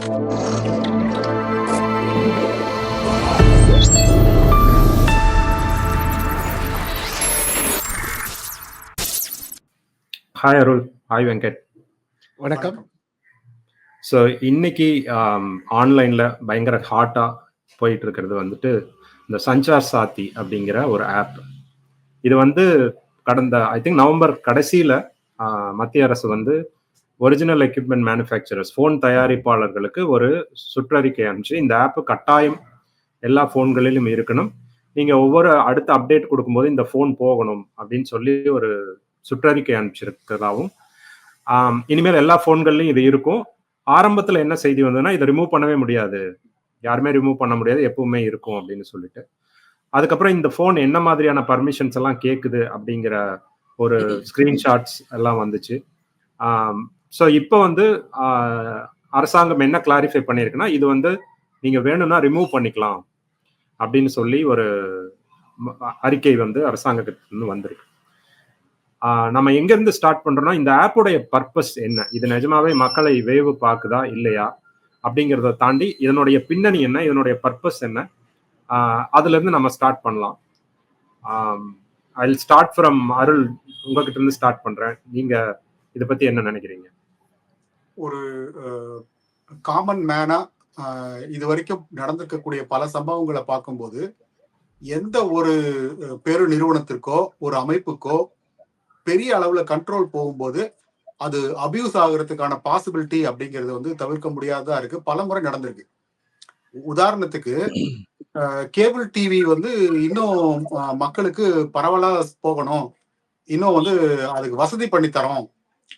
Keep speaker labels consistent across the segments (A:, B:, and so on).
A: Hi அருள் hi Venkat
B: வணக்கம்.
A: So இன்னைக்கு ஆன்லைனில் பயங்கர ஹாட்டாக போயிட்டு இருக்கிறது வந்துட்டு இந்த சஞ்சார் சாத்தி அப்படிங்கிற ஒரு ஆப் இது வந்து கடந்த ஐ திங்க் நவம்பர் கடைசியில் மத்திய அரசு வந்து ஒரிஜினல் எக்யூப்மெண்ட் மேனுஃபேக்சரர்ஸ் ஃபோன் தயாரிப்பாளர்களுக்கு ஒரு சுற்றறிக்கை அனுப்பிச்சு இந்த ஆப் கட்டாயம் எல்லா ஃபோன்களிலும் இருக்கணும். நீங்கள் ஒவ்வொரு அடுத்த அப்டேட் கொடுக்கும்போது இந்த ஃபோன் போகணும் அப்படின்னு சொல்லி ஒரு சுற்றறிக்கை அனுப்பிச்சிருக்கிறதாவும் இனிமேல் எல்லா ஃபோன்கள்லையும் இது இருக்கும். ஆரம்பத்தில் என்ன செய்தி வந்ததுன்னா இதை ரிமூவ் பண்ணவே முடியாது. யாருமே ரிமூவ் பண்ண முடியாது எப்பவுமே இருக்கும் அப்படின்னு சொல்லிட்டு. அதுக்கப்புறம் இந்த ஃபோன் என்ன மாதிரியான பர்மிஷன்ஸ் எல்லாம் கேட்குது அப்படிங்கிற ஒரு ஸ்க்ரீன்ஷாட்ஸ் எல்லாம் வந்துச்சு. ஸோ இப்போ வந்து அரசாங்கம் என்ன கிளாரிஃபை பண்ணியிருக்குன்னா இது வந்து நீங்கள் வேணும்னா ரிமூவ் பண்ணிக்கலாம் அப்படின்னு சொல்லி ஒரு அறிக்கை வந்து அரசாங்கத்திலிருந்து வந்திருக்கு. நம்ம எங்கேருந்து ஸ்டார்ட் பண்ணுறோம்னா இந்த ஆப்போடைய பர்பஸ் என்ன? இது நிஜமாவே மக்களை வேவு பார்க்குதா? இல்லையா? அப்படிங்கிறத தாண்டி இதனுடைய பின்னணி என்ன? இதனுடைய பர்பஸ் என்ன? அதுலேருந்து நம்ம ஸ்டார்ட் பண்ணலாம். ஐ ஸ்டார்ட் ஃப்ரம் அருள் உங்ககிட்ட இருந்து ஸ்டார்ட் பண்ணுறேன் நீங்கள் இதை பற்றி என்ன நினைக்கிறீங்க?
B: ஒரு காமன் மேனா இது வரைக்கும் நடந்திருக்கக்கூடிய பல சம்பவங்களை பார்க்கும்போது எந்த ஒரு பெரு நிறுவனத்திற்கோ ஒரு அமைப்புக்கோ பெரிய அளவுல கண்ட்ரோல் போகும்போது அது அபியூஸ் ஆகுறதுக்கான பாசிபிலிட்டி அப்படிங்கிறது வந்து தவிர்க்க முடியாததா இருக்கு. பல முறை நடந்திருக்கு. உதாரணத்துக்கு கேபிள் டிவி வந்து இன்னும் மக்களுக்கு பரவலா போகணும். இன்னும் வந்து அதுக்கு வசதி பண்ணி தரோம்.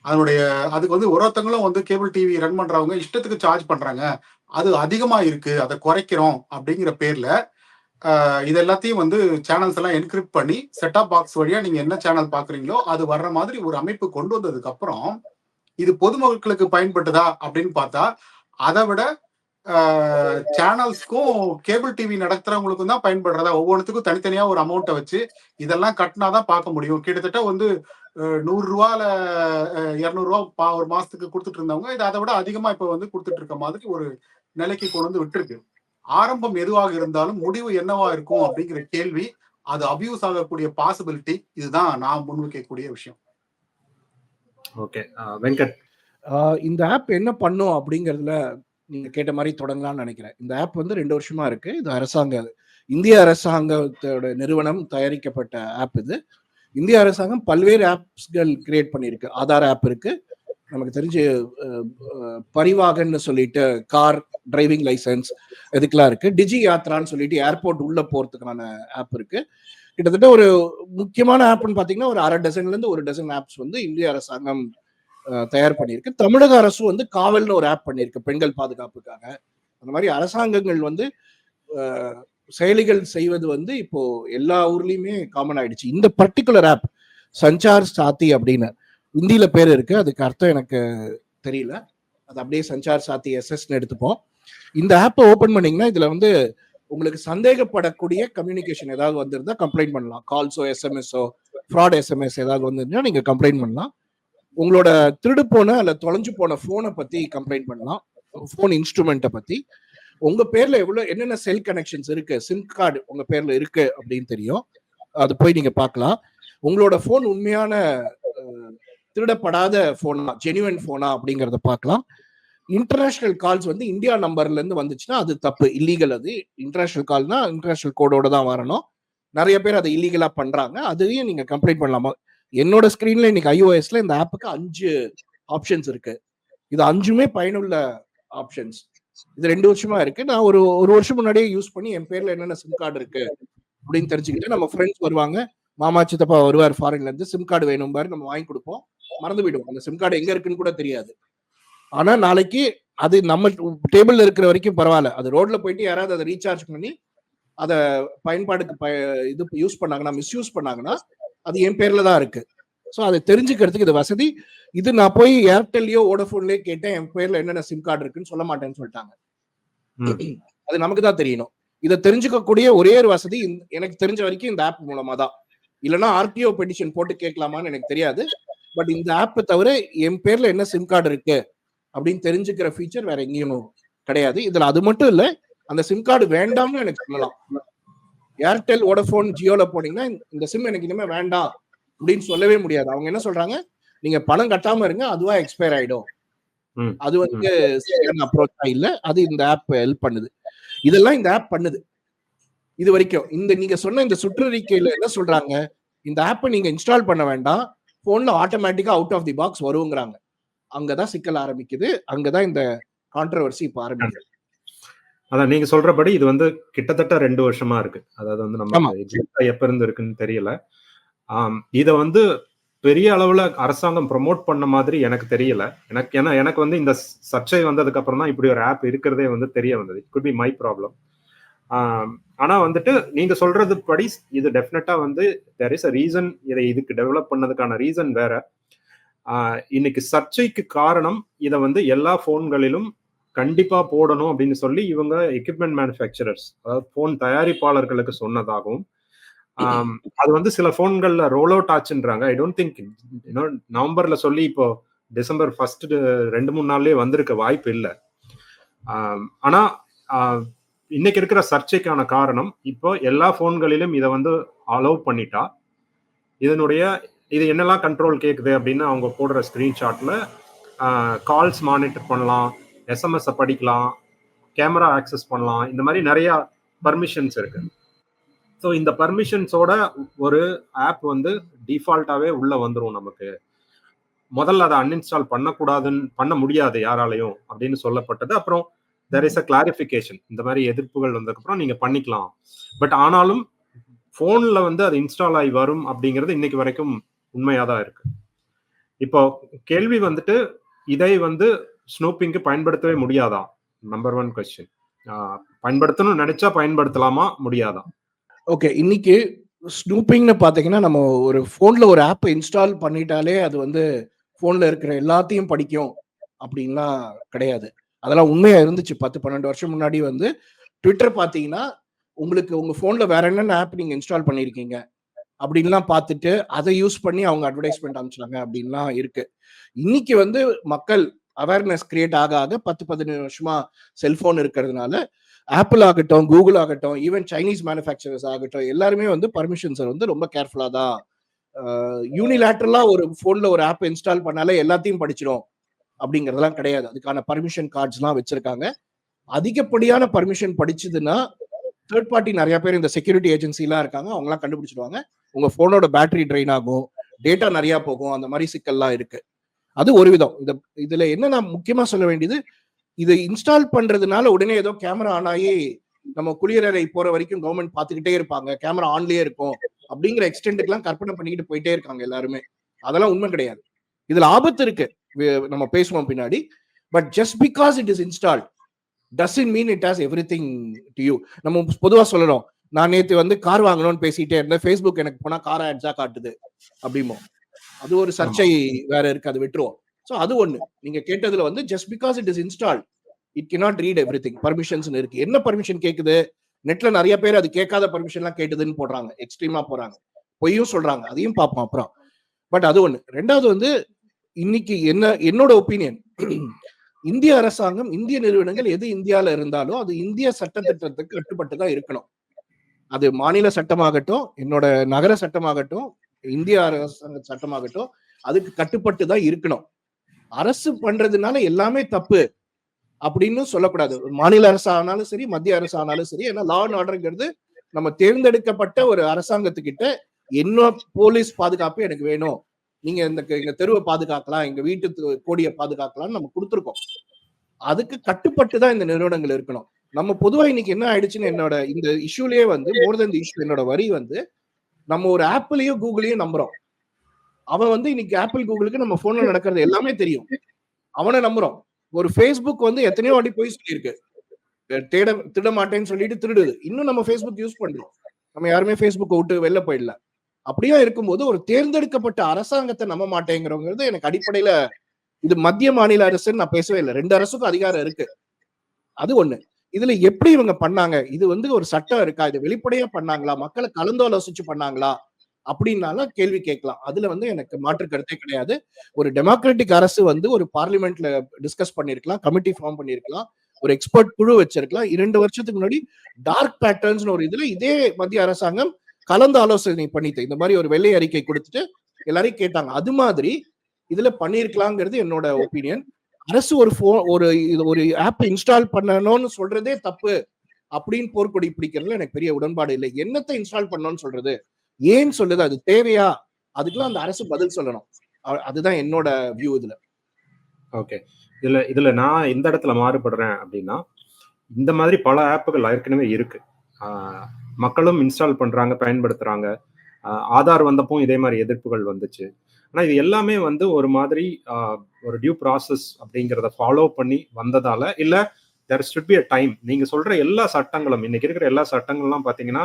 B: அதனுடைய அதுக்கு வந்து ஒருத்தங்களும் வந்து கேபிள் டிவி ரன் பண்றவங்க இஷ்டத்துக்கு சார்ஜ் பண்றாங்க. அது அதிகமா இருக்கு அதை குறைக்கிறோம் அப்படிங்கிற பேர்ல இது எல்லாத்தையும் வந்து சேனல்ஸ் எல்லாம் என்கிரிப்ட் பண்ணி செட்டாப் பாக்ஸ் வழியா நீங்க என்ன சேனல் பாக்குறீங்களோ அது வர்ற மாதிரி ஒரு அமைப்பு கொண்டு வந்ததுக்கு அப்புறம் இது பொதுமக்களுக்கு பயன்பட்டுதா அப்படின்னு பார்த்தா அதை விட சேனல்ஸ்க்கும் கேபிள் டிவி நடத்துறவங்களுக்கும் தான் பயன்படுறதா ஒவ்வொன்றுத்துக்கும் தனித்தனியா ஒரு அமௌண்ட்டை வச்சு இதெல்லாம் கட்டினாதான் பார்க்க முடியும். கிட்டத்தட்ட வந்து நூறு ரூபால இரநூறுவா ஒரு மாசத்துக்கு கொடுத்துட்டு இருந்தவங்க இது அதை விட அதிகமா இப்ப வந்து கொடுத்துட்டு இருக்க மாதிரி ஒரு நிலைக்கு கொண்டு வந்து விட்டுருக்கு. ஆரம்பம் எதுவாக இருந்தாலும் முடிவு என்னவா இருக்கும் அப்படிங்கிற கேள்வி அது அபியூஸ் ஆகக்கூடிய பாசிபிலிட்டி இதுதான் நான் முன்வைக்கக்கூடிய விஷயம்.
A: ஓகே. வெங்கட்.
C: இந்த ஆப் என்ன பண்ணும் அப்படிங்கிறதுல நீங்க கேட்ட மாதிரி தொடங்கலாம்னு நினைக்கிறேன். இந்த ஆப் வந்து ரெண்டு வருஷமா இருக்கு. இது அரசாங்க இந்திய அரசாங்கத்தோட நிறுவனம் தயாரிக்கப்பட்ட ஆப் இது. இந்திய அரசாங்கம் பல்வேறு ஆப்ஸ்கள் கிரியேட் பண்ணியிருக்கு. ஆதார் ஆப் இருக்கு. நமக்கு தெரிஞ்சு பரிவாகன்னு சொல்லிட்டு கார் டிரைவிங் லைசன்ஸ் இதுக்கெல்லாம் இருக்கு. டிஜி யாத்ரான்னு சொல்லிட்டு ஏர்போர்ட் உள்ள போறதுக்கான ஆப் இருக்கு. கிட்டத்தட்ட ஒரு முக்கியமான ஆப்னு பாத்தீங்கன்னா ஒரு அரை டசன்ல இருந்து ஒரு டசன் ஆப்ஸ் வந்து இந்திய அரசாங்கம் தயார் பண்ணியிருக்கு. தமிழக அரசும் வந்து காவல்னு ஒரு ஆப் பண்ணியிருக்கு பெண்கள் பாதுகாப்புக்காக. அந்த மாதிரி அரசாங்கங்கள் வந்து செயலிகள் செய்வது வந்து இப்போ எல்லா ஊர்லயுமே காமன் ஆயிடுச்சு. இந்த பர்டிகுலர் ஆப் சஞ்சார் சாத்தி அப்படின்னு இந்தியில பேர் இருக்கு. அதுக்கு அர்த்தம் எனக்கு தெரியல. அது அப்படியே சஞ்சார் சாத்தி எஸ்எஸ்ன்னு எடுத்துப்போம். இந்த ஆப்பை ஓபன் பண்ணீங்கன்னா இதுல வந்து உங்களுக்கு சந்தேகப்படக்கூடிய கம்யூனிகேஷன் ஏதாவது வந்திருந்தா கம்ப்ளைண்ட் பண்ணலாம். கால்ஸோ எஸ்எம்எஸ்ஸோ ஃப்ராட் எஸ்எம்எஸ் ஏதாவது வந்திருந்தா நீங்க கம்ப்ளைண்ட் பண்ணலாம். உங்களோட திருடு போன அல்ல தொலைஞ்சு போன போனை பத்தி கம்ப்ளைண்ட் பண்ணலாம். ஃபோன் இன்ஸ்ட்ருமெண்ட்டை பத்தி. உங்க பேர்ல எவ்வளவு என்னென்ன செல் கனெக்ஷன்ஸ் இருக்கு? சிம் கார்டு உங்க பேர்ல இருக்கு அப்படின்னு தெரியும். அது போய் நீங்க பார்க்கலாம். உங்களோட ஃபோன் உண்மையான திருடப்படாத போனா ஜெனுவன் போனா அப்படிங்கறத பார்க்கலாம். இன்டர்நேஷனல் கால்ஸ் வந்து இந்தியா நம்பர்ல இருந்து வந்துச்சுன்னா அது தப்பு. இல்லீகல் அது. இன்டர்நேஷனல் கால்னா இன்டர்நேஷனல் கோடோட தான் வரணும். நிறைய பேர் அதை இல்லீகலா பண்றாங்க. அதையும் நீங்க கம்ப்ளைண்ட் பண்ணலாமா? என்னோட ஸ்கிரீன்ல இன்னைக்கு ஐஓஎஸ்ல இந்த ஆப்புக்கு அஞ்சு ஆப்ஷன்ஸ் இருக்கு. இது அஞ்சுமே பயனுள்ள ஆப்ஷன்ஸ் இது ரெண்டு வருஷமா இருக்கு. நான் ஒரு ஒரு வருஷம் முன்னாடியே யூஸ் பண்ணி என் பேர்ல என்னென்ன சிம் கார்டு இருக்கு அப்படின்னு தெரிஞ்சுக்கிட்டு நம்ம ஃப்ரெண்ட்ஸ் வருவாங்க. மாமா சித்தப்பா வருவார் ஃபாரின்ல இருந்து சிம் கார்டு வேணும் பாரு நம்ம வாங்கி கொடுப்போம். மறந்து போயிடுவோம். அந்த சிம் கார்டு எங்க இருக்குன்னு கூட தெரியாது. ஆனா நாளைக்கு அது நம்ம டேபிள்ல இருக்கிற வரைக்கும் பரவாயில்ல. அது ரோட்ல போயிட்டு யாராவது அதை ரீசார்ஜ் பண்ணி அதை பயன்பாடுக்கு ப இது யூஸ் பண்ணாங்கன்னா மிஸ்யூஸ் பண்ணாங்கன்னா அது என் பேர்ல தான் இருக்கு. ஸோ அதை தெரிஞ்சுக்கிறதுக்கு இது வசதி. இது நான் போய் ஏர்டெல்லையோ ஓடோஃபோன்லயோ கேட்டேன் என் பேர்ல என்னென்ன சிம் கார்டு இருக்குன்னு சொல்ல மாட்டேன்னு சொல்லிட்டாங்க. அது நமக்கு தான் தெரியணும். இதை தெரிஞ்சுக்கக்கூடிய ஒரே ஒரு வசதி எனக்கு தெரிஞ்ச வரைக்கும் இந்த ஆப் மூலமா தான். இல்லைன்னா ஆர்டிஓ பெட்டிஷன் போட்டு கேட்கலாமான்னு எனக்கு தெரியாது. பட் இந்த ஆப்பை தவிர என் பேர்ல என்ன சிம் கார்டு இருக்கு அப்படின்னு தெரிஞ்சுக்கிற ஃபீச்சர் வேற எங்கேயும் கிடையாது. இதுல அது மட்டும் இல்ல அந்த சிம் கார்டு வேண்டாம்னு எனக்கு சொல்லலாம். ஏர்டெல் வோடஃபோன் ஜியோல போனீங்கன்னா இந்த சிம் எனக்கு இனிமே வேண்டாம் அப்படின்னு சொல்லவே முடியாது. அவங்க என்ன சொல்றாங்க? நீங்க பணம் கட்டாம இருங்க அதுவா எக்ஸ்பயர் ஆயிடும். அது வந்து அப்ரோச்சா இல்ல அது இந்த ஆப் ஹெல்ப் பண்ணுது. இதெல்லாம் இந்த ஆப் பண்ணுது. இது வரைக்கும் இந்த நீங்க சொன்ன இந்த சுற்றறிக்கையில என்ன சொல்றாங்க? இந்த ஆப்பை நீங்க இன்ஸ்டால் பண்ண வேண்டாம். போன்ல ஆட்டோமேட்டிக்கா அவுட் ஆஃப் தி பாக்ஸ் வருங்கிறாங்க. அங்கதான் சிக்கல் ஆரம்பிக்குது. அங்கதான் இந்த கான்ட்ரவர்சி இப்ப ஆரம்பிக்குது.
A: அதான் நீங்க சொல்றபடி இது வந்து கிட்டத்தட்ட ரெண்டு வருஷமா இருக்கு. அதாவது வந்து. நம்ம எப்ப இருந்து இருக்குன்னு தெரியல. இத வந்து பெரிய அளவுல அரசாங்கம் ப்ரொமோட் பண்ண மாதிரி எனக்கு தெரியல. எனக்கு ஏன்னா எனக்கு வந்து இந்த சர்ச்சை வந்ததுக்கு அப்புறம் தான் இப்படி ஒரு ஆப் இருக்கிறதே வந்து தெரிய வந்தது. குட் பி மை ப்ராப்ளம் ஆனா வந்துட்டு நீங்க சொல்றது படி இது டெஃபினட்டா வந்து தெர் இஸ் அ ரீசன் இதை இதுக்கு டெவலப் பண்ணதுக்கான ரீசன் வேற. இன்னைக்கு சர்ச்சைக்கு காரணம் இதை வந்து எல்லா போன்களிலும் கண்டிப்பா போடணும் அப்படின்னு சொல்லி இவங்க எக்யூப்மெண்ட் மேனுஃபேக்சரர்ஸ் அதாவது போன் தயாரிப்பாளர்களுக்கு சொன்னதாகவும் அது வந்து சில போன்கள்ல ரோல் அவுட் ஆச்சுன்றாங்க. ஐ டோன்ட் திங்க் நவம்பர்ல சொல்லி இப்போ டிசம்பர் ஃபர்ஸ்ட் ரெண்டு மூணு நாள்லயே வந்திருக்க வாய்ப்பு இல்லை. ஆனா இன்னைக்கு இருக்கிற சர்ச்சைக்கான காரணம் இப்போ எல்லா போன்களிலும் இதை வந்து அலோவ் பண்ணிட்டா இதனுடைய இது என்னெல்லாம் கண்ட்ரோல் கேட்குது அப்படின்னு அவங்க போடுற ஸ்கிரீன்ஷாட்ல கால்ஸ் மானிட்டர் பண்ணலாம் எஸ்எம்எஸ் படிக்கலாம் கேமரா ஆக்சஸ் பண்ணலாம் இந்த மாதிரி நிறைய பர்மிஷன்ஸ் இருக்கு. ஸோ இந்த பர்மிஷன்ஸோட ஒரு ஆப் வந்து டிஃபால்ட்டாகவே உள்ள வந்துடும் நமக்கு. முதல்ல அதை அன்இன்ஸ்டால் பண்ணக்கூடாதுன்னு பண்ண முடியாது யாராலையும் அப்படின்னு சொல்லப்பட்டது. அப்புறம் தெர் இஸ் அ கிளாரிஃபிகேஷன் இந்த மாதிரி எதிர்ப்புகள் வந்ததுக்கப்புறம் நீங்கள் பண்ணிக்கலாம். பட் ஆனாலும் ஃபோனில் வந்து அது இன்ஸ்டால் ஆகி வரும் அப்படிங்கிறது இன்னைக்கு வரைக்கும் உண்மையாக தான் இருக்கு. இப்போ கேள்வி வந்துட்டு இதை வந்து ஸ்னூப்பிங்க்கு பயன்படுத்தவே முடியாதா? நம்பர் ஒன் கொஸ்டின் பயன்படுத்தணும்னு நினைச்சா பயன்படுத்தலாமா? முடியாதா?
C: ஓகே இன்னைக்கு ஸ்னூப்பிங்னு பார்த்தீங்கன்னா நம்ம ஒரு ஃபோனில் ஒரு ஆப்பை இன்ஸ்டால் பண்ணிட்டாலே அது வந்து ஃபோனில் இருக்கிற எல்லாத்தையும் படிக்கும் அப்படின்லாம் கிடையாது. அதெல்லாம் உண்மையாக இருந்துச்சு பத்து பன்னெண்டு வருஷம் முன்னாடி வந்து. ட்விட்டர் பார்த்தீங்கன்னா உங்களுக்கு உங்கள் ஃபோனில் வேற என்னென்ன ஆப் நீங்கள் இன்ஸ்டால் பண்ணியிருக்கீங்க அப்படின்லாம் பார்த்துட்டு அதை யூஸ் பண்ணி அவங்க அட்வர்டைஸ்மெண்ட் அனுப்பிச்சாங்க அப்படின்லாம் இருக்கு. இன்னைக்கு வந்து மக்கள் அவேர்னஸ் கிரியேட் ஆக ஆக பத்து பதினேழு வருஷமா செல்போன் இருக்கிறதுனால ஆப்பிள் ஆகட்டும் கூகுள் ஆகட்டும் ஈவன் சைனீஸ் மேனுஃபேக்சரர்ஸ் ஆகட்டும் எல்லாருமே வந்து பர்மிஷன்ஸை வந்து ரொம்ப கேர்ஃபுல்லாக தான் யூனிலேட்டரலா ஒரு ஃபோனில் ஒரு ஆப் இன்ஸ்டால் பண்ணாலே எல்லாத்தையும் படிச்சிடும் அப்படிங்கிறதெல்லாம் கிடையாது. அதுக்கான பர்மிஷன் கார்ட்ஸ்லாம் வச்சிருக்காங்க. அதிகப்படியான பர்மிஷன் படிச்சதுன்னா தேர்ட் பார்ட்டி நிறைய பேர் இந்த செக்யூரிட்டி ஏஜென்சிலாம் இருக்காங்க. அவங்களாம் கண்டுபிடிச்சிடுவாங்க உங்க ஃபோனோட பேட்டரி ட்ரெயின் ஆகும். டேட்டா நிறைய போகும். அந்த மாதிரி சிக்கல்லாம் இருக்கு. அது ஒரு விதம் இந்த இதுல என்ன நான் முக்கியமா சொல்ல வேண்டியது இதை இன்ஸ்டால் பண்றதுனால உடனே ஏதோ கேமரா ஆன் ஆகி நம்ம குளியலறை போற வரைக்கும் கவர்மெண்ட் பார்த்துக்கிட்டே இருப்பாங்க. கேமரா ஆன்லயே இருக்கும். அப்படிங்கிற எக்ஸ்டென்ட்டுக்கெல்லாம் கற்பனை பண்ணிக்கிட்டு போயிட்டே இருக்காங்க எல்லாருமே. அதெல்லாம் உண்மை கிடையாது. இதுல ஆபத்து இருக்கு. நம்ம பேசுவோம் பின்னாடி. But just because it is install doesn't mean it has everything to you நம்ம பொதுவா சொல்லணும். நான் நேற்று வந்து கார் வாங்கணும்னு பேசிட்டே இருந்தேன். ஃபேஸ்புக் எனக்கு போனா கார் ஆட்ஸா காட்டுது. அப்படிமோ அது ஒரு சர்ச்சை வேற இருக்கு அது விட்டுருவோம். ஸோ அது ஒண்ணு. நீங்க கேட்டதுல வந்து just because it is install it cannot read everything permissions இருக்கு. என்ன பர்மிஷன் கேக்குது? நெட்ல நிறைய பேர் அது கேட்காத பர்மிஷன்லாம் கேட்டுதுன்னு போடுறாங்க. எக்ஸ்ட்ரீமா போறாங்க. பொய்யும் சொல்றாங்க. அதையும் பார்ப்போம் அப்புறம். பட் அது ஒண்ணு. ரெண்டாவது வந்து இன்னைக்கு என்ன என்னோட ஒப்பீனியன் இந்திய அரசாங்கம் இந்திய நிறுவனங்கள் எது இந்தியால இருந்தாலும் அது இந்திய சட்டத்திட்டத்துக்கு கட்டுப்பட்டு தான் இருக்கணும். அது மாநில சட்டமாகட்டும் என்னோட நகர சட்டமாகட்டும் இந்திய அரசாங்க சட்டமாகட்டும் அதுக்கு கட்டுப்பட்டு தான் இருக்கணும். அரசு பண்றதுனால எல்லாமே தப்பு அப்படின்னு சொல்லக்கூடாது. மாநில அரசு ஆனாலும் சரி மத்திய அரசு ஆனாலும் சரி ஏன்னா லா அண்ட் ஆர்டர்ங்கிறது நம்ம தேர்ந்தெடுக்கப்பட்ட ஒரு அரசாங்கத்துக்கிட்ட என்ன போலீஸ் பாதுகாப்பு எனக்கு வேணும்? நீங்க இந்த எங்க தெருவை பாதுகாக்கலாம் எங்க வீட்டு கோடியை பாதுகாக்கலாம்னு நம்ம கொடுத்துருக்கோம். அதுக்கு கட்டுப்பட்டு தான் இந்த நிறுவனங்கள் இருக்கணும். நம்ம பொதுவா இன்னைக்கு என்ன ஆயிடுச்சுன்னு என்னோட இந்த இஷ்யூலயே வந்து மோர் தென் இஷ்யூ என்னோட வரி வந்து நம்ம ஒரு ஆப்பிளையும் கூகுளையும் நம்புறோம். அவன் வந்து இன்னைக்கு ஆப்பிள் கூகுளுக்கு நம்ம போன்ல நடக்கிறது எல்லாமே தெரியும். அவனை நம்புறோம். ஒரு ஃபேஸ்புக் வந்து எத்தனையோ வாட்டி போய் சொல்லியிருக்கு. தேட திருட மாட்டேன்னு சொல்லிட்டு திருடுது. இன்னும் நம்ம ஃபேஸ்புக் யூஸ் பண்றோம். நம்ம யாருமே ஃபேஸ்புக்கை விட்டு வெளில போயிடல. அப்படியே இருக்கும்போது ஒரு தேர்ந்தெடுக்கப்பட்ட அரசாங்கத்தை நம்ப மாட்டேங்கிறவங்கிறது எனக்கு அடிப்படையில இது மத்திய மாநில அரசுன்னு நான் பேசவே இல்லை. ரெண்டு அரசுக்கும் அதிகாரம் இருக்கு. அது ஒண்ணு. இதுல எப்படி இவங்க பண்ணாங்க? இது வந்து ஒரு சட்டம் இருக்கா? இது வெளிப்படையா பண்ணாங்களா? மக்களை கலந்தாலோசிச்சு பண்ணாங்களா? அப்படின்னாலும் கேள்வி கேட்கலாம். அதுல வந்து எனக்கு மாற்று கருத்தே கிடையாது. ஒரு டெமோக்ராட்டிக் அரசு வந்து ஒரு பார்லிமெண்ட்ல டிஸ்கஸ் பண்ணிருக்கலாம் கமிட்டி ஃபார்ம் பண்ணிருக்கலாம் ஒரு எக்ஸ்பர்ட் குழு வச்சிருக்கலாம். இரண்டு வருஷத்துக்கு முன்னாடி டார்க் பேட்டர்ன்ஸ் ஒரு இதுல இதே மத்திய அரசாங்கம் கலந்து ஆலோசனை பண்ணிட்டு இந்த மாதிரி ஒரு வெள்ளை அறிக்கை கொடுத்துட்டு எல்லாரையும் கேட்டாங்க. அது மாதிரி இதுல பண்ணிருக்கலாங்கிறது என்னோட ஒப்பீனியன் அரசு ஒரு போ ஒரு இது ஒரு ஆப் இன்ஸ்டால் பண்ணணும்னு சொல்றதே தப்பு. அப்படின்னு போர்க்கொடி பிடிக்கிறதுல எனக்கு பெரிய உடன்பாடு இல்லை. என்னத்தை இன்ஸ்டால் பண்ணணும்னு சொல்றது? ஏன் சொல்லுது? அது தேவையா? அதுக்கெல்லாம் அந்த அரசு பதில் சொல்லணும். அதுதான் என்னோட வியூ இதுல.
A: ஓகே இதுல இதுல நான் எந்த இடத்துல மாறுபடுறேன் அப்படின்னா இந்த மாதிரி பல ஆப்புகள் ஏற்கனவே இருக்கு. மக்களும் இன்ஸ்டால் பண்றாங்க பயன்படுத்துறாங்க. ஆதார் வந்தப்போ இதே மாதிரி எதிர்ப்புகள் வந்துச்சு. ஆனால் இது எல்லாமே வந்து ஒரு மாதிரி ஒரு டியூ ப்ராசஸ் அப்படிங்கிறத ஃபாலோ பண்ணி வந்ததால இல்லை there should be a time நீங்கள் சொல்கிற எல்லா சட்டங்களும் இன்னைக்கு இருக்கிற எல்லா சட்டங்கள்லாம் பார்த்தீங்கன்னா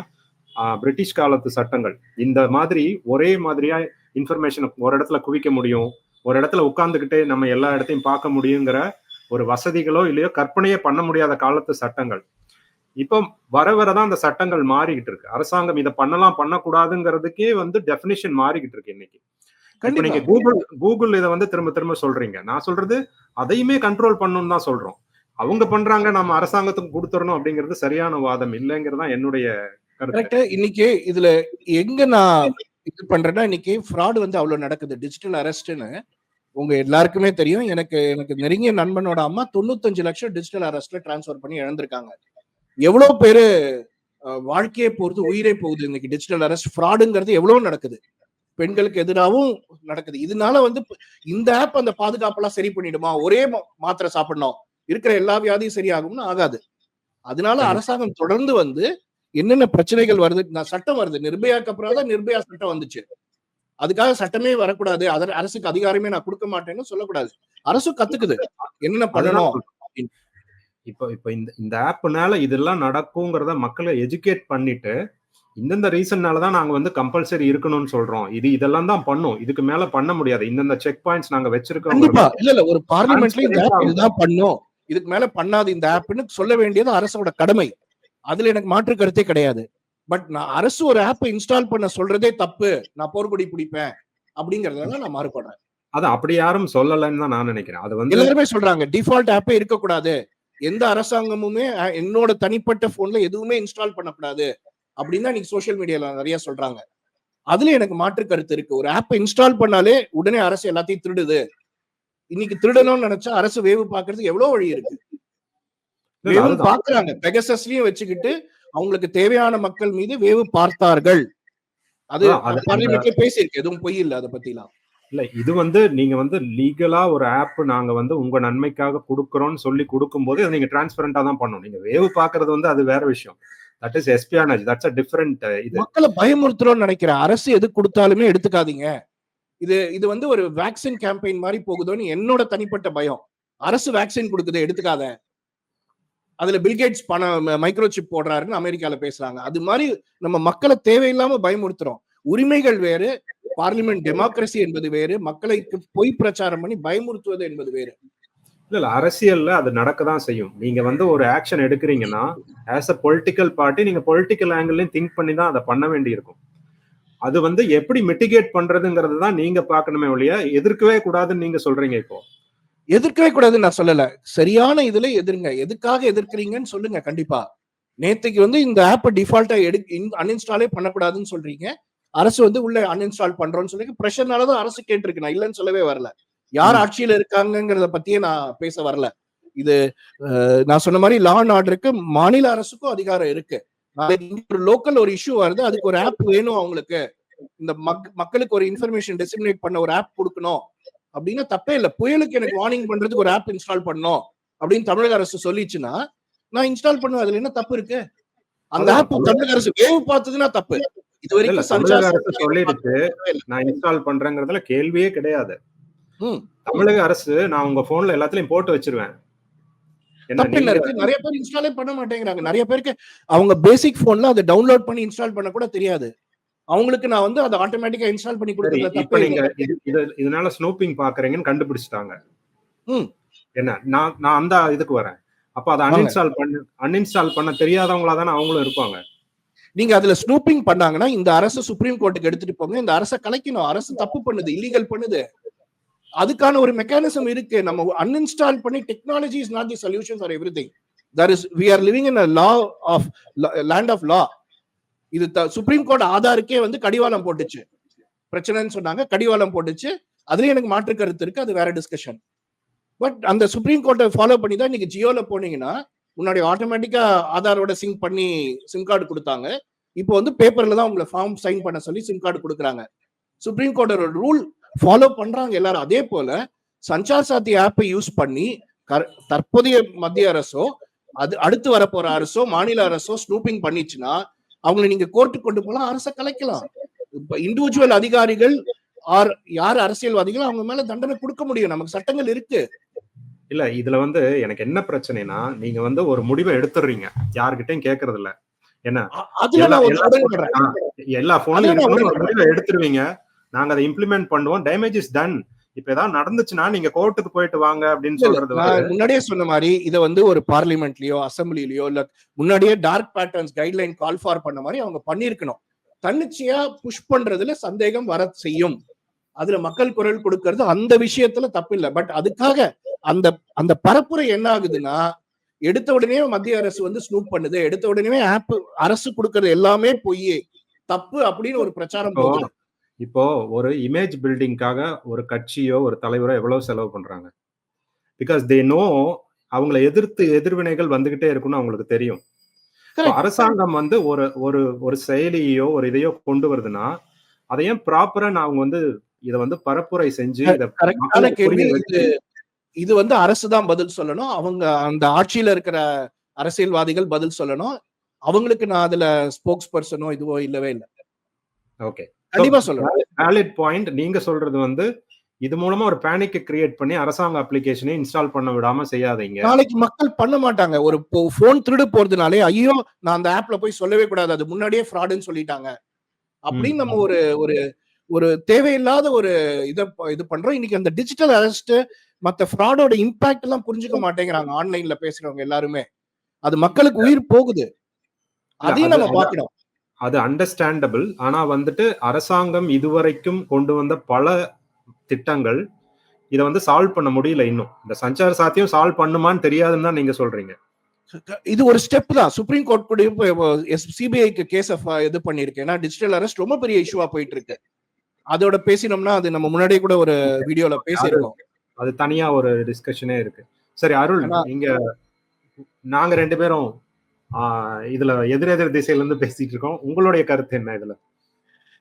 A: பிரிட்டிஷ் காலத்து சட்டங்கள். இந்த மாதிரி ஒரே மாதிரியா இன்ஃபர்மேஷனை ஒரு இடத்துல குவிக்க முடியும் ஒரு இடத்துல உட்காந்துக்கிட்டே நம்ம எல்லா இடத்தையும் பார்க்க முடியுங்கிற ஒரு வசதிகளோ இல்லையோ கற்பனையே பண்ண முடியாத காலத்து சட்டங்கள். இப்போ வர வரதான் அந்த சட்டங்கள் மாறிக்கிட்டு இருக்கு. அரசாங்கம் இதை பண்ணலாம் பண்ணக்கூடாதுங்கிறதுக்கே வந்து டெஃபினிஷன் மாறிக்கிட்டு இருக்கு இன்னைக்கு. நீங்க கூகுள் கூகுள் இதை வந்து திரும்ப திரும்ப சொல்றீங்க. நான் சொல்றது அதையுமே கண்ட்ரோல் பண்ணணும்னு தான் சொல்றோம். அவங்க பண்றாங்க நம்ம அரசாங்கத்துக்கு கொடுத்துடணும் அப்படிங்கிறது சரியான வாதம் இல்லைங்கிறது தான் என்னுடைய கருத்து.
C: கரெக்ட் இன்னைக்கு இதுல எங்க நான் இது பண்றேன்னா இன்னைக்கு ஃப்ராட் வந்து அவ்வளவு நடக்குது. டிஜிட்டல் அரெஸ்ட்னு உங்க எல்லாருக்குமே தெரியும். எனக்கு எனக்கு நெருங்கிய நண்பனோட அம்மா தொண்ணூத்தஞ்சு லட்சம் டிஜிட்டல் அரெஸ்ட்ல டிரான்ஸ்ஃபர் பண்ணி இழந்திருக்காங்க. எவ்வளவு பேரு வாழ்க்கையே போறது உயிரே போகுது இன்னைக்கு டிஜிட்டல் அரெஸ்ட் ஃப்ராடுங்கிறது எவ்வளவு நடக்குது. பெண்களுக்கு எதிராகவும் நடக்குது. இதனால வந்து இந்த ஆப் அந்த பாதுகாப்பெல்லாம் சரி பண்ணிடுமா? ஒரே மாத்திரை சாப்பிடணும். இருக்கிற எல்லா வியாதியும் சரியாகும்னு ஆகாது. அதனால. அரசாங்கம் தொடர்ந்து வந்து என்னென்ன பிரச்சனைகள் வருது நான் சட்டம் வருது. நிர்பயாக்கு அப்புறம் தான் நிர்பயா சட்டம் வந்துச்சு. அதுக்காக சட்டமே வரக்கூடாது. அதர் அரசுக்கு அதிகாரமே நான் கொடுக்க மாட்டேன்னு சொல்லக்கூடாது. அரசு கத்துக்குது. என்னென்ன பண்ணணும்?
A: இப்போ இப்போ இந்த இந்த ஆப்னால இதெல்லாம் நடக்குங்கிறத மக்களை எஜுகேட் பண்ணிட்டு இந்தந்த ரீசன்னால தான் நாங்க வந்து கம்பல்சரி இருக்கணும்னு சொல்றோம். இது இதெல்லாம் தான் பண்ணும். இதுக்கு மேல பண்ண முடியாது. இந்தந்த செக் பாயிண்ட்ஸ் நாங்க வச்சிருக்கோம்.
C: இல்ல இல்ல. ஒரு பார்லிமெண்ட்ல இந்த ஆப். இதுதான் பண்ணும். இதுக்கு மேல பண்ணாது இந்த ஆப்னு சொல்ல வேண்டியது அரசோட கடமை. அதுல எனக்கு மாற்று கருத்தே கிடையாது. பட் நான் அரசு ஒரு ஆப்பை இன்ஸ்டால் பண்ண சொல்றதே தப்பு. நான் போர்க்கொடி பிடிப்பேன். அப்படிங்கறதுனால நான் மாறுபடுறேன்.
A: அது அப்படி யாரும் சொல்லலைன்னு தான் நான் நினைக்கிறேன். அது வந்து
C: எல்லாருமே சொல்றாங்க. டிஃபால்ட் ஆப்பே இருக்கக்கூடாது. எந்த அரசாங்கமுமே என்னோட தனிப்பட்ட போன்ல எதுவுமே இன்ஸ்டால் பண்ணக்கூடாது. அப்படின்னு தான் இன்னைக்கு சோஷியல் மீடியால நிறைய சொல்றாங்க. அதுல எனக்கு மாற்று கருத்து இருக்கு. ஒரு ஆப்பை இன்ஸ்டால் பண்ணாலே உடனே அரசு எல்லாத்தையும் திருடுது. இன்னைக்கு திருடணும்னு நினைச்சா அரசு வேவு பாக்குறதுக்கு எவ்வளவு வழி இருக்கு? வேவு. பாக்குறாங்க பெகசஸ்லயும் வச்சுக்கிட்டு அவங்களுக்கு தேவையான மக்கள் மீது வேவு பார்த்தார்கள். அது பார்லிமெண்ட்ல பேசியிருக்கு. எதுவும் பொய் இல்ல அதை பத்திலாம்.
A: இல்ல இது வந்து நீங்க வந்து லீகலா ஒரு ஆப் நாங்க வந்து உங்க நன்மைக்காக கொடுக்கறோம்னு சொல்லி கொடுக்கும்போது அதை நீங்க டிரான்ஸ்பரண்டா தான் பண்ணணும். நீங்க வேவு பாக்குறது வந்து அது வேற விஷயம். That is espionage that's a different இது.
C: மக்களை பயமுறுத்துறோம்னு நினைக்கிறேன் அரசு எது கொடுத்தாலுமே எடுத்துக்காதீங்க. இது இது வந்து ஒரு வேக்சின் கேம்பெயின் மாதிரி போகுதோன்னு என்னோட தனிப்பட்ட பயம். அரசு வேக்சின் கொடுக்குது எடுத்துக்காத. அதுல பில்கேட்ஸ் பணம் மைக்ரோசிப் போடுறாருன்னு அமெரிக்கால பேசுறாங்க. அது மாதிரி நம்ம மக்களை தேவையில்லாம பயமுறுத்துறோம். உரிமைகள் வேறு பார்லிமெண்ட் டெமோக்ரஸி என்பது வேறு மக்களை பொய் பிரச்சாரம் பண்ணி பயமுறுத்துவது என்பது வேறு.
A: இல்ல இல்ல அரசியல்ல அது நடக்க தான் செய்யும். நீங்க வந்து ஒரு ஆக்ஷன் எடுக்கிறீங்கன்னா ஆஸ் அ பொலிட்டிக்கல் பார்ட்டி நீங்க பொலிட்டிக்கல் ஆங்கிள்லயும் திங்க் பண்ணி தான் அதை பண்ண வேண்டி இருக்கும் அது வந்து எப்படி மிட்டிகேட் பண்றதுங்கிறது தான் நீங்க பாக்கணுமே ஒழிய எதிர்க்கவே கூடாதுன்னு நீங்க சொல்றீங்க இப்போ.
C: எதிர்க்கவே கூடாதுன்னு நான் சொல்லல. சரியான இதுல எதிர்ங்க. எதுக்காக எதிர்க்கிறீங்கன்னு சொல்லுங்க கண்டிப்பா. நேத்துக்கு வந்து இந்த ஆப் டிஃபால்ட்டா எடு அன்இன்ஸ்டாலே பண்ணக்கூடாதுன்னு சொல்றீங்க. அரசு வந்து உள்ள அன்இன்ஸ்டால் பண்றோம்னு சொல்லி பிரஷர்னாலதான் அரசு கேட்டிருக்கு. நான் இல்லைன்னு சொல்லவே வரல. யார். ஆட்சியில இருக்காங்கங்கிறத பத்தியே நான் பேச வரல. இது நான் சொன்ன மாதிரி லா அண்ட் ஆர்டருக்கு மாநில அரசுக்கும் அதிகாரம் இருக்கு. ஒரு லோக்கல் ஒரு இஷ்யூ வருது அதுக்கு ஒரு ஆப் வேணும் அவங்களுக்கு. இந்த மக்- மக்களுக்கு ஒரு இன்ஃபர்மேஷன் டிசிமினேட் பண்ண ஒரு ஆப் கொடுக்கணும். அப்படின்னா தப்பே இல்ல. புயலுக்கு எனக்கு வார்னிங் பண்றதுக்கு ஒரு ஆப் இன்ஸ்டால் பண்ணணும். அப்படின்னு தமிழக அரசு சொல்லிச்சுன்னா நான் இன்ஸ்டால் பண்ணுவேன். அதுல என்ன தப்பு இருக்கு? அந்த ஆப் தமிழக அரசு வேவு பார்த்ததுன்னா தப்பு. இது
A: இல்ல
C: வரைக்கும்
A: தமிழக
C: சஞ்சார்
A: அரசு சொல்லிடுச்சு. நான் இன்ஸ்டால் பண்றேங்கிறதுல கேள்வியே கிடையாது. தமிழக அரசு நான் உங்க போன்ல எல்லாத்துலயும் போட்டு வச்சிருவேன்.
C: நிறைய பேர் இன்ஸ்டாலே பண்ண மாட்டேங்கிறாங்க. நிறைய பேருக்கு அவங்க பேசிக் போன்ல அதை டவுன்லோட் பண்ணி இன்ஸ்டால் பண்ண கூட தெரியாது. அவங்களுக்கு நான் வந்து அதை ஆட்டோமேட்டிக்கா இன்ஸ்டால் பண்ணி
A: இப்ப
C: தப்பு
A: நீங்க இதனால ஸ்னூப்பிங் பாக்குறீங்கன்னு கண்டுபிடிச்சிட்டாங்க. என்ன? நான் நான் அந்த இதுக்கு வரேன். அப்ப அதை. அன்இன்ஸ்டால் பண்ண அன்இன்ஸ்டால் பண்ண தெரியாதவங்களா தானே அவங்களும் இருப்பாங்க.
C: நீங்க அதுல ஸ்னூப்பிங் பண்ணாங்கன்னா இந்த அரசு சுப்ரீம் கோர்ட்டுக்கு எடுத்துட்டு போங்க. இந்த அரசை கலைக்கணும். அரசு தப்பு பண்ணுது இல்லீகல் பண்ணுது. அதுக்கான ஒரு மெக்கானிசம் இருக்கு. நம்ம அன்இன்ஸ்டால் பண்ணி technology is not the solution for everything there is we are living in law of land of law இது சுப்ரீம் கோர்ட் ஆதாருக்கே வந்து கடிவாளம் போட்டுச்சு. பிரச்சனைன்னு சொன்னாங்க கடிவாளம் போட்டுச்சு. அதுலயும் எனக்கு மாற்று கருத்து இருக்கு அது வேற டிஸ்கஷன் பட் அந்த சுப்ரீம் கோர்ட்டை ஃபாலோ பண்ணி தான் இன்னைக்கு ஜியோல போனீங்கன்னா முன்னாடி ஆட்டோமேட்டிக்கா ஆதாரோட சிங்க் பண்ணி சிம் கார்டு கொடுத்தாங்க. இப்போ வந்து பேப்பர்ல தான் உங்களை ஃபார்ம் சைன் பண்ண சொல்லி சிம் கார்டு கொடுக்குறாங்க. சுப்ரீம் கோர்ட்டோட ரூல் ஃபாலோ பண்றாங்க எல்லாரும். அதே போல சஞ்சார் சாத்தி ஆப்பை யூஸ் பண்ணி தற்போதைய மத்திய அரசோ அது அடுத்து வரப்போற அரசோ மாநில அரசோ ஸ்னூப்பிங் பண்ணிச்சுன்னா அவங்களை நீங்க கோர்ட்டுக்கு கொண்டு போலாம் அரசை கலைக்கலாம். இப்ப இண்டிவிஜுவல் அதிகாரிகள் ஆர் யார் அரசியல்வாதிகள் அவங்க மேல தண்டனை கொடுக்க முடியும். நமக்கு சட்டங்கள் இருக்கு.
A: இல்ல இதுல வந்து எனக்கு என்ன பிரச்சனைனா நீங்க வந்து ஒரு முடிவை எடுத்துடுறீங்க. யாருகிட்டயும் கேக்குறது இல்ல என்ன எல்லா- போன்லயும் ஒரு முடிவை எடுத்துருவீங்க நாங்க அதை இம்ப்ளிமெண்ட் பண்ணுவோம். டேமேஜ் இஸ் டன் இப்ப ஏதாவது நடந்துச்சுன்னா நீங்க கோர்ட்டுக்கு போயிட்டு வாங்க அப்படின்னு சொல்றது
C: முன்னாடியே சொன்ன மாதிரி இதை வந்து ஒரு பார்லிமெண்ட்லயோ அசம்பிளிலயோ இல்ல முன்னாடியே dark patterns guideline call for பண்ண மாதிரி அவங்க பண்ணிருக்கணும் தன்னிச்சையா புஷ் பண்றதுல சந்தேகம் வர செய்யும். அதுல மக்கள் குரல் கொடுக்கறது அந்த விஷயத்துல தப்பு இல்ல. பட் அதுக்காக அந்த அந்த பரப்புரை என்ன ஆகுதுன்னா எடுத்த உடனே மத்திய அரசு வந்து ஸ்னூப் பண்ணுது. எடுத்த உடனே ஆப் அரசு கொடுக்கறது எல்லாமே பொய் தப்பு அப்படின்னு ஒரு பிரச்சாரம் போகுது.
A: இப்போ ஒரு இமேஜ் பில்டிங்காக ஒரு கட்சியோ ஒரு தலைவரோ எவ்வளவு செலவு பண்றாங்க? பிகாஸ் தே நோ அவங்கள எதிர்த்து எதிர்வினைகள் வந்துகிட்டே இருக்கும்னு அவங்களுக்கு தெரியும். அரசாங்கம் வந்து ஒரு ஒரு ஒரு செயலியோ ஒரு இதையோ கொண்டு வருதுன்னா அதை ஏன் ப்ராப்பரா அவங்க வந்து இதை வந்து பரப்புரை செஞ்சு இதை
C: வந்து அரசு தான் பதில் சொல்லணும். அவங்க அந்த ஆட்சியில இருக்கிற அரசியல்வாதிகள் பதில் சொல்லணும். அவங்களுக்கு நான் அதுல ஸ்போக்ஸ் பர்சனோ இதுவோ இல்லவே இல்லை.
A: ஓகே
C: கண்டிப்பா சொல்லணும்.
A: வேலிட் பாயிண்ட் நீங்க சொல்றது வந்து இது மூலமா ஒரு பேனிக் கிரியேட் பண்ணி அரசாங்க அப்ளிகேஷனை இன்ஸ்டால் பண்ண விடாம செய்யாதீங்க.
C: நாளைக்கு மக்கள் பண்ண மாட்டாங்க. ஒரு போன் திருடு போறதுனாலே ஐயோ நான் அந்த ஆப்ல போய் சொல்லவே கூடாது. அது முன்னாடியே ஃப்ராடுன்னு சொல்லிட்டாங்க. அப்படின்னு நம்ம ஒரு ஒரு ஒரு தேவையில்லாத ஒரு இத இது பண்றோம். இன்னைக்கு அந்த டிஜிட்டல் அரெஸ்ட் மத்த ஃப்ராடோட இம்பாக்ட் எல்லாம் புரிஞ்சுக்க மாட்டேங்கிறாங்க ஆன்லைன்ல பேசுறவங்க எல்லாருமே. அது மக்களுக்கு உயிர் போகுது. அதையும்
A: அது-
C: நம்ம பார்க்கணும்.
A: அது அண்டர்ஸ்டாண்டபிள் ஆனா வந்துட்டு அரசாங்கம் இதுவரைக்கும் கொண்டு வந்த பல திட்டங்கள் இதை வந்து சால்வ் பண்ண முடியல இன்னும். இந்த சஞ்சார சாத்தியம் சால்வ் பண்ணுமான்னு தெரியாதுன்னு தான் நீங்க சொல்றீங்க.
C: இது ஒரு ஸ்டெப் தான். சுப்ரீம் கோர்ட் கூட சிபிஐக்கு கேஸ் இது பண்ணிருக்கு ஏன்னா டிஜிட்டல் அரெஸ்ட் ரொம்ப பெரிய இஷ்யூவா போயிட்டு இருக்கு அதோட பேசினோம்னா அது நம்ம முன்னாடியே கூட ஒரு வீடியோல பேசியிருக்கோம்.
A: அது தனியா ஒரு டிஸ்கஷனே இருக்கு. சரி அருள் நீங்க நாங்க ரெண்டு பேரும் இதுல எதிரெதிர் திசையில இருந்து பேசிட்டு இருக்கோம். உங்களுடைய கருத்து என்ன இதுல?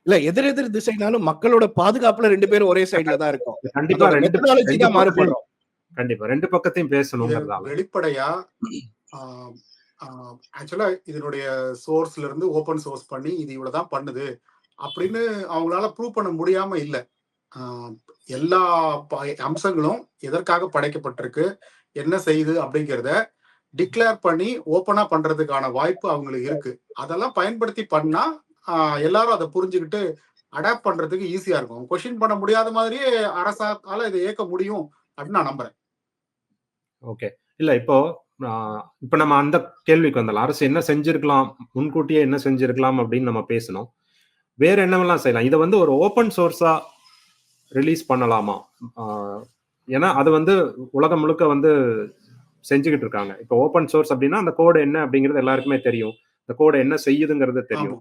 C: இல்ல எதிர் எதிர் திசைனாலும் மக்களோட பாதுகாப்புல ரெண்டு பேரும் ஒரே சைடுல தான் இருக்கும்.
A: கண்டிப்பா ரெண்டு
C: தான்
A: பக்கத்தையும்
C: மாறுபடும்.
A: கண்டிப்பா ரெண்டு பக்கத்தையும் பேசணுங்கிறதால.
B: வெளிப்படையா ஆக்சுவலா இதனுடைய சோர்ஸ்ல இருந்து ஓபன் சோர்ஸ் பண்ணி இது இவ்வளவுதான் பண்ணுது அப்படின்னு அவங்களால ப்ரூவ் பண்ண முடியாம இல்ல. ஆஹ் எல்லா அம்சங்களும் எதற்காக படைக்கப்பட்டிருக்கு என்ன செய்யுது அப்படிங்கிறத டிக்ளேர் பண்ணி ஓப்பனா பண்றதுக்கான வாய்ப்பு அவங்களுக்கு இருக்கு. அதெல்லாம் பயன்படுத்தி பண்ணா எல்லாரும் அதை புரிஞ்சுக்கிட்டு அடாப்ட் பண்றதுக்கு ஈஸியா இருக்கும். கொஸ்டின் பண்ண முடியாத மாதிரியே அரசால இதை இயக்க முடியும் அப்படின்னு நான் நம்புறேன்.
A: ஓகே இல்ல இப்போ இப்ப நம்ம அந்த கேள்விக்கு வந்தலாம். அரசு என்ன செஞ்சிருக்கலாம்? முன்கூட்டியே என்ன செஞ்சிருக்கலாம் அப்படின்னு நம்ம பேசணும். வேற என்னவெல்லாம் செய்யலாம்? இதை வந்து ஒரு ஓப்பன் சோர்ஸா ரிலீஸ் பண்ணலாமா? ஏன்னா அது வந்து உலகம் முழுக்க வந்து செஞ்சுக்கிட்டு இருக்காங்க இப்போ ஓப்பன் சோர்ஸ் அப்படின்னா அந்த கோடு என்ன அப்படிங்கிறது எல்லாருக்குமே தெரியும். இந்த கோடு என்ன செய்யுதுங்கிறது தெரியும்.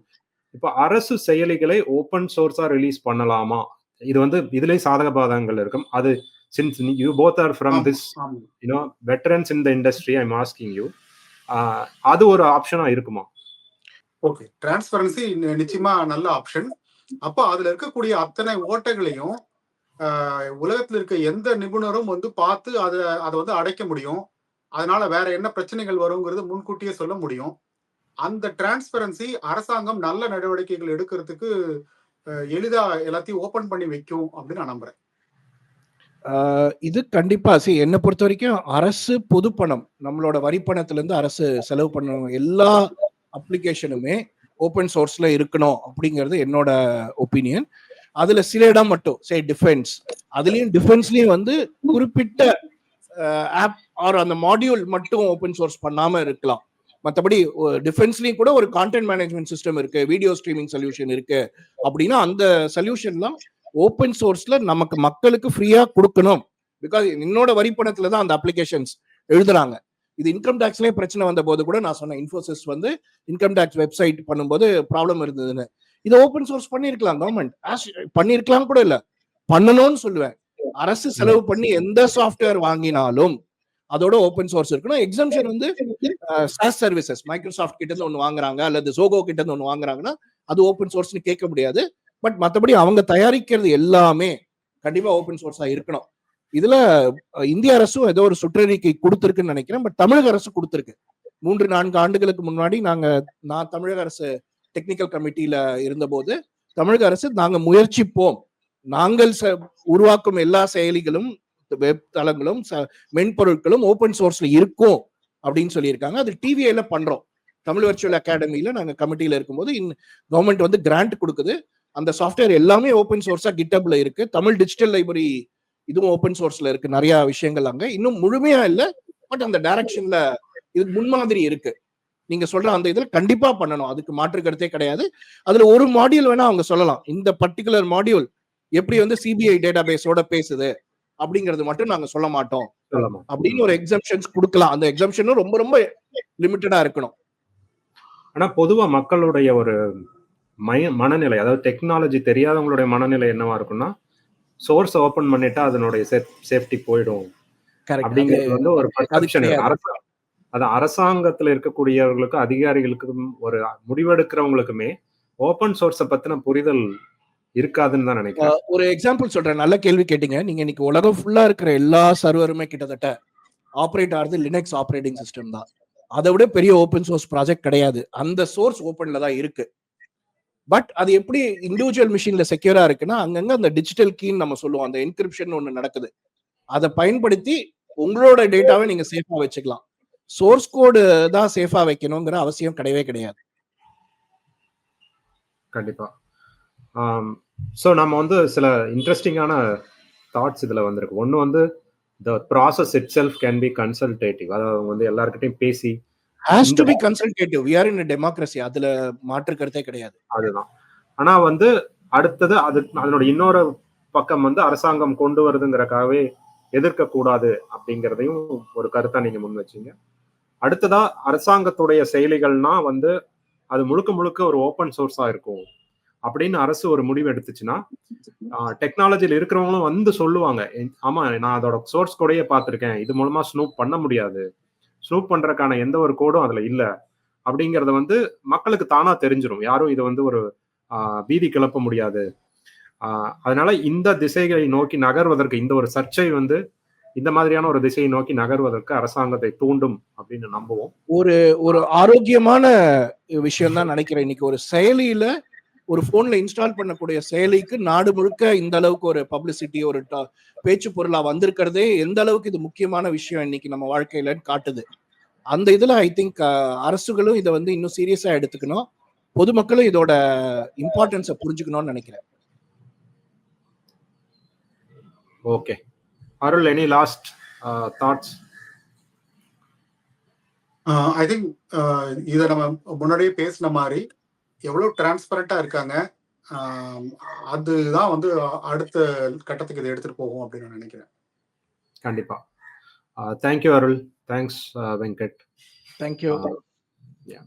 A: இப்போ அரசு செயலிகளை ஓப்பன் சோர்ஸா ரிலீஸ் பண்ணலாமா? இது வந்து இதுலயும் சாதக பாதகங்கள் இருக்கும். அது since you both are from this. You know veterans in the industry I'm asking you அது ஒரு ஆப்ஷனா இருக்குமா?
B: ஓகே டிரான்ஸ்பரன்சி நிச்சயமா நல்ல ஆப்ஷன் அப்போ அதுல இருக்கக்கூடிய அத்தனை ஓட்டைகளையும் உலகத்துல இருக்க எந்த நிபுணரும் வந்து பார்த்து அதை அதை வந்து அடைக்க முடியும். அதனால வேற என்ன பிரச்சனைகள் வருங்கிறது முன்கூட்டியே சொல்ல முடியும். அந்த டிரான்ஸ்பரன்சி அரசாங்கம் நல்ல நடவடிக்கைகள் எடுக்கிறதுக்கு எளிதா எல்லாத்தையும் ஓபன் பண்ணி வைக்கும் அப்படின்னு நான் நம்புறேன்.
C: இது கண்டிப்பா சி என்னை பொறுத்த வரைக்கும் அரசு பொது பணம் நம்மளோட வரி பணத்துல இருந்து அரசு செலவு பண்ண எல்லா அப்ளிகேஷனுமே ஓப்பன் சோர்ஸ்ல இருக்கணும் அப்படிங்கிறது என்னோட ஒப்பீனியன் அதுல சில இடம் மட்டும் சே டிஃபென்ஸ் அதுலயும் டிஃபென்ஸ்லயும் வந்து குறிப்பிட்ட ஆப் ஆர் அந்த மாடியூல் மட்டும் ஓப்பன் சோர்ஸ் பண்ணாம இருக்கலாம். மற்றபடி டிஃபென்ஸ்லயும் கூட ஒரு கான்டென்ட் மேனேஜ்மெண்ட் சிஸ்டம் இருக்கு வீடியோ ஸ்ட்ரீமிங் சொல்யூஷன் இருக்கு அப்படின்னா அந்த சொல்யூஷன்லாம் ஓப்பன் சோர்ஸ்ல நமக்கு மக்களுக்கு ஃப்ரீயா கொடுக்கணும். பிகாஸ் என்னோட வரி பணத்துல தான் அந்த அப்ளிகேஷன்ஸ் எழுதுறாங்க. இது இன்கம் டேக்ஸ்லயே பிரச்சனை வந்த போது கூட நான் சொன்ன இன்ஃபோசிஸ் வந்து இன்கம் டேக்ஸ் வெப்சைட் பண்ணும்போது ப்ராப்ளம் இருந்ததுன்னு. இதை ஓப்பன் சோர்ஸ் பண்ணிருக்கலாம் கவர்மெண்ட் பண்ணிருக்கலாம் கூட இல்ல. பண்ணணும்னு சொல்லுவேன். அரசு செலவு பண்ணி எந்த சாஃப்ட்வேர் வாங்கினாலும் அதோட ஓப்பன் சோர்ஸ் இருக்கணும் எக்ஸம்ஷன் வந்து சாஸ் சர்வீசஸ் மைக்ரோசாஃப்ட் கிட்ட இருந்து ஒன்று வாங்குறாங்க அல்லது ஜோகோ கிட்ட இருந்து ஒன்று வாங்குறாங்கன்னா அது ஓப்பன் சோர்ஸ்னு கேட்க முடியாது. பட் மற்றபடி அவங்க தயாரிக்கிறது எல்லாமே கண்டிப்பா ஓப்பன் சோர்ஸா இருக்கணும். இதுல இந்திய அரசும் ஏதோ ஒரு சுற்றறிக்கை கொடுத்திருக்குன்னு நினைக்கிறேன். பட் தமிழக அரசு கொடுத்திருக்கு. மூன்று நான்கு ஆண்டுகளுக்கு முன்னாடி நாங்க நான் தமிழக அரசு டெக்னிக்கல் கமிட்டியில இருந்தபோது தமிழக அரசு நாங்க முயற்சிப்போம். நாங்கள் உருவாக்கும் எல்லா செயலிகளும் வெப் தளங்களும் ச- மென்பொருட்களும் ஓப்பன் சோர்ஸ்ல இருக்கும் அப்படின்னு சொல்லியிருக்காங்க. அது டிவிஐல பண்றோம். தமிழ் வர்ச்சுவல் அகாடமியில நாங்க கமிட்டியில இருக்கும்போது இன் கவர்மெண்ட் வந்து கிராண்ட் கொடுக்குது. அந்த சாஃப்ட்வேர் எல்லாமே ஓப்பன் சோர்ஸா கிட்டப்ல இருக்கு. தமிழ் டிஜிட்டல் லைப்ரரி இதுவும் ஓப்பன் சோர்ஸ்ல இருக்கு. நிறைய விஷயங்கள் அங்க. இன்னும் முழுமையா இல்ல பட் அந்த டைரக்ஷன்ல இது முன்மாதிரி இருக்கு. நீங்க சொல்ற அந்த இதுல கண்டிப்பா பண்ணணும். அதுக்கு மாற்று கருத்தே கிடையாது. அதுல ஒரு மாடியூல் வேணா அவங்க சொல்லலாம். இந்த பர்டிகுலர் மாடியூல் எப்படி வந்து சிபிஐ டேட்டா பேஸோட பேசுது? அப்படிங்கிறது மட்டும் நாங்க சொல்ல மாட்டோம். அப்படின்னு ஒரு எக்ஸம்ஷன்ஸ் கொடுக்கலாம். அந்த எக்ஸம்ஷனும் ரொம்ப ரொம்ப லிமிட்டடா இருக்கணும்.
A: ஆனா பொதுவா மக்களுடைய ஒரு மய மனநிலை அதாவது டெக்னாலஜி தெரியாதவங்களுடைய மனநிலை என்னவா இருக்கும்னா சோர்ஸ் ஓபன் பண்ணிட்டா அதனுடைய சேஃப்டி போயிடும். அப்படிங்கிறது வந்து ஒரு பர்செப்ஷன் அது அரசாங்கத்துல இருக்கக்கூடியவர்களுக்கும் அதிகாரிகளுக்கும் ஒரு முடிவெடுக்கிறவங்களுக்குமே ஓபன் சோர்ஸ பத்தின புரிதல் இருக்காதுன்னு தான் நினைக்கிறேன்.
C: ஒரு எக்ஸாம்பிள் சொல்றேன். நல்ல கேள்வி கேட்டீங்க. நீங்க இன்னைக்கு உலகம் ஃபுல்லா இருக்கிற எல்லா சர்வருமே கிட்டத்தட்ட ஆப்ரேட் ஆகிறது லினக்ஸ் ஆப்ரேட்டிங் சிஸ்டம் தான். அதை விட பெரிய ஓப்பன் சோர்ஸ் ப்ராஜெக்ட் கிடையாது. அந்த சோர்ஸ் ஓப்பன்ல தான் இருக்கு. பட் அது எப்படி இண்டிவிஜுவல் மிஷின்ல செக்யூரா இருக்குன்னா அங்கங்க அந்த டிஜிட்டல் கீன்னு நம்ம சொல்லுவோம். அந்த என்கிரிப்ஷன் ஒன்று நடக்குது. அதை பயன்படுத்தி உங்களோட டேட்டாவை நீங்க சேஃபா வச்சுக்கலாம். சோர்ஸ் கோடு தான் சேஃபா வைக்கணுங்கிற அவசியம் கிடையவே கிடையாது.
A: கண்டிப்பா. ஸோ நம்ம வந்து சில இன்ட்ரெஸ்டிங்கான தாட்ஸ் இதுல வந்திருக்கு. ஒன்று வந்து the process itself can be consultative அதாவது அவங்க வந்து எல்லாருக்கிட்டையும் பேசி
C: has to be consultative we are in democracy அதுல மாற்று கருத்தே கிடையாது.
A: அதுதான். ஆனா வந்து அடுத்தது அது அதனோட இன்னொரு பக்கம் வந்து அரசாங்கம் கொண்டு வருதுங்கிறக்காகவே எதிர்க்க கூடாது அப்படிங்கிறதையும் ஒரு கருத்தா நீங்க முன் வச்சீங்க. அடுத்ததா அரசாங்கத்துடைய செயலிகள்னா வந்து அது முழுக்க முழுக்க ஒரு ஓப்பன் சோர்ஸா இருக்கும். அப்படின்னு அரசு ஒரு முடிவு எடுத்துச்சுன்னா டெக்னாலஜியில் இருக்கிறவங்களும் வந்து சொல்லுவாங்க. "எ- ஆமா நான் அதோட சோர்ஸ் கோடையே பார்த்துருக்கேன். இது மூலமா ஸ்னூப் பண்ண முடியாது. ஸ்னூப் பண்றதுக்கான எந்த ஒரு கோடும் அதுல இல்ல. அப்படிங்கறத வந்து மக்களுக்கு தானா தெரிஞ்சிடும் யாரும் இதை வந்து ஒரு பீதி கிளப்ப முடியாது. ஆஹ், அதனால இந்த திசைகளை நோக்கி நகர்வதற்கு இந்த ஒரு சர்ச்சை வந்து இந்த மாதிரியான ஒரு திசையை நோக்கி நகர்வதற்கு அரசாங்கத்தை தூண்டும் அப்படின்னு நம்புவோம்.
C: ஒரு ஒரு ஆரோக்கியமான விஷயம் தான் நினைக்கிறேன். இன்னைக்கு ஒரு செயலியில ஒரு போன்ல இன்ஸ்டால் பண்ணக்கூடிய செயலிக்கு நாடு முழுக்க இந்த அளவுக்கு ஒரு பப்ளிசிட்டி ஒரு ட- பேச்சு பொருளா வந்திருக்கிறதே எந்த அளவுக்கு இது முக்கியமான விஷயம் இன்னைக்கு நம்ம வாழ்க்கையில காட்டுது. அந்த இதுல ஐ திங்க் அரசுகளும் இதை வந்து இன்னும் சீரியஸா எடுத்துக்கணும். பொதுமக்களும் இதோட இம்பார்ட்டன்ஸை புரிஞ்சுக்கணும்னு நினைக்கிறேன்.
A: Okay Arul any last thoughts
B: I think இதை நம்ம முன்னாடியே பேசின மாதிரி எவ்வளவு டிரான்ஸ்பரண்டா இருக்காங்க அதுதான் வந்து அடுத்த கட்டத்துக்கு இதை எடுத்துட்டு போகும் அப்படின்னு நான் நினைக்கிறேன்.
A: கண்டிப்பா. Thank you Arul. Thanks Venkat.
C: Thank you
A: yeah.